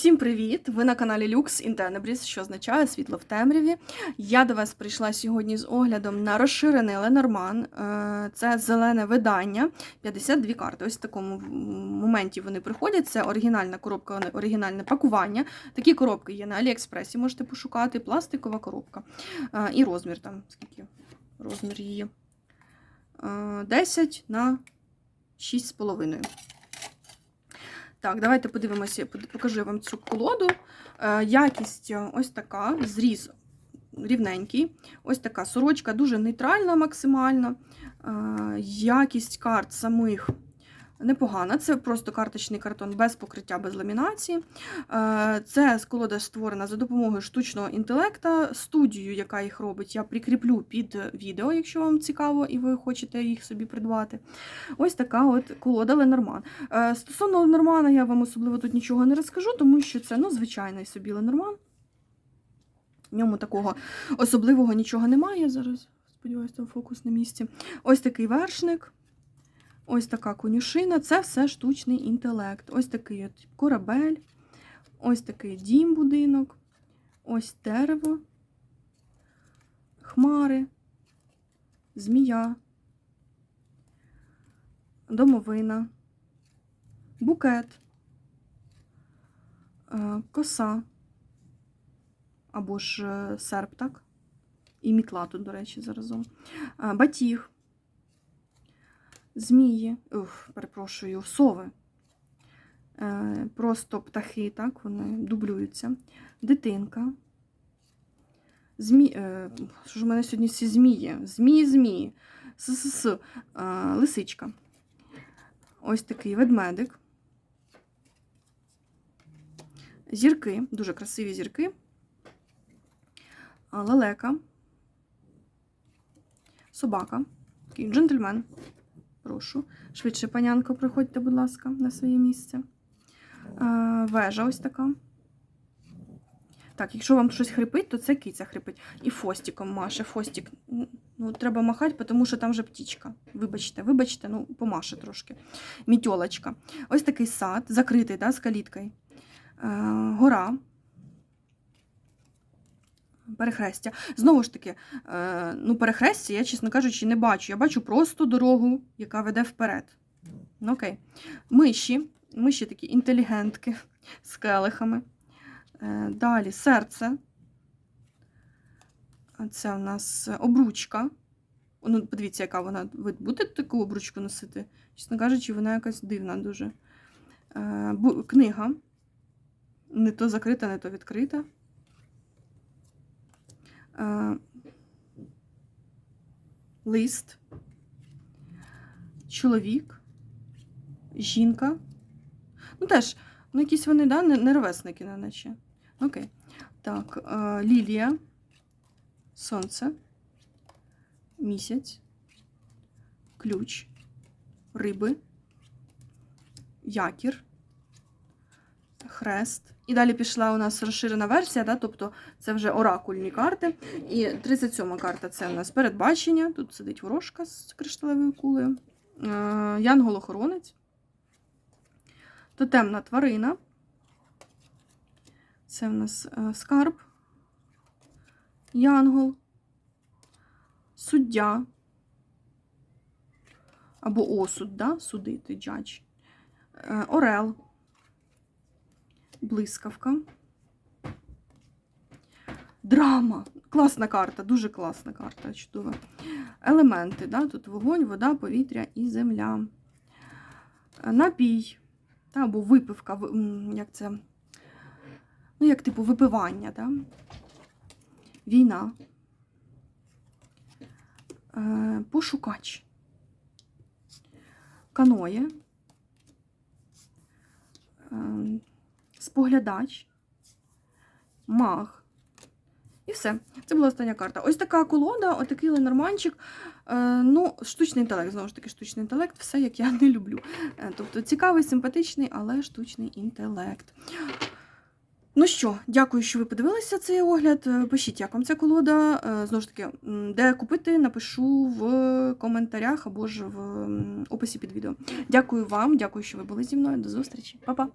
Усім привіт! Ви на каналі Lux in Tenebris, що означає світло в темряві. Я до вас прийшла сьогодні з оглядом на розширений Ленорман. Е, Це зелене видання, 52 карти. Ось в такому моменті вони приходять. Це оригінальна коробка, оригінальне пакування. Такі коробки є на Аліекспресі, можете пошукати. Пластикова коробка. Е, І розмір там, скільки розмір її. Е, 10 на 6,5. Так, давайте подивимося, покажу вам цю колоду. Е, Якість ось така, зріз рівненький. Ось така сорочка дуже нейтральна максимально. Е, Якість карт самих непогана. Це просто карточний картон без покриття, без ламінації. Е, Це колода створена за допомогою штучного інтелекта. Студію, яка їх робить, я прикріплю під відео, якщо вам цікаво і ви хочете їх собі придбати. Ось така от колода Ленорман. Е, Стосовно Ленормана, я вам особливо тут нічого не розкажу, тому що це ну, звичайний собі Ленорман. В ньому такого особливого нічого немає. Зараз, сподіваюся, там фокус на місці. Ось такий вершник. Ось така конюшина, це все штучний інтелект. Ось такий от корабель, ось такий дім будинок, ось дерево, хмари, змія, домовина, букет, е, коса або ж е, серп, так? І мітла тут, до речі, заразом. Е, Батіг змії, ух, перепрошую, сови. Е, Просто птахи, так, вони дублюються. Дитинка. Змі... е, Що ж у мене сьогодні всі змії? Змії, змії. С-с-с. Е, Лисичка. Ось такий ведмедик. Зірки, дуже красиві зірки. Лелека. Собака. Такий джентльмен. Прошу. Швидше, панянко, приходьте, будь ласка, на своє місце. А, вежа ось така. Так, якщо вам щось хрипить, то це киця хрипить. І фостиком маше. Фостик. Ну, треба махати, тому що там вже птічка. Вибачте, вибачте, ну, помаше трошки. Мітьолочка. Ось такий сад, закритий, да, з каліткою. Гора. Перехрестя. Знову ж таки, е, ну, перехрестя я, чесно кажучи, не бачу. Я бачу просто дорогу, яка веде вперед. Ну, окей. Миші. Миші такі інтелігентки з келихами. Е, Далі серце. Це у нас обручка. Ну, подивіться, яка вона. Ви будете таку обручку носити? Чесно кажучи, вона якась дивна дуже. Е, Книга. Не то закрита, не то відкрита. Лист, чоловік, жінка. Ну, теж, ну, якісь вони, да, не ровесники, наче. Окей. Так, лілія, сонце, місяць, ключ, риби, якір хрест. І далі пішла у нас розширена версія, да, тобто це вже оракульні карти. І 37 карта це у нас передбачення. Тут сидить ворожка з кришталевою кулею, е, янгол-охоронець, тотемна тварина. Це у нас е, скарб, янгол, суддя. Або осуд, да, судити, джадж, е, орел блискавка. Драма. Класна карта, дуже класна карта, чудова. Елементи, да? тут вогонь, вода, повітря і земля. Напій, та, або випивка, як це, ну, як типу випивання, да? війна, е, пошукач, каноє. Споглядач, маг. І все. Це була остання карта. Ось така колода, отакий ленорманчик. Е, ну, штучний інтелект, знову ж таки, штучний інтелект, все як я не люблю. Е, тобто цікавий, симпатичний, але штучний інтелект. Ну що, дякую, що ви подивилися цей огляд. Е, пишіть, як вам ця колода. Знову ж таки, де купити, напишу в коментарях або ж в описі під відео. Дякую вам, дякую, що ви були зі мною. До зустрічі. Па-па!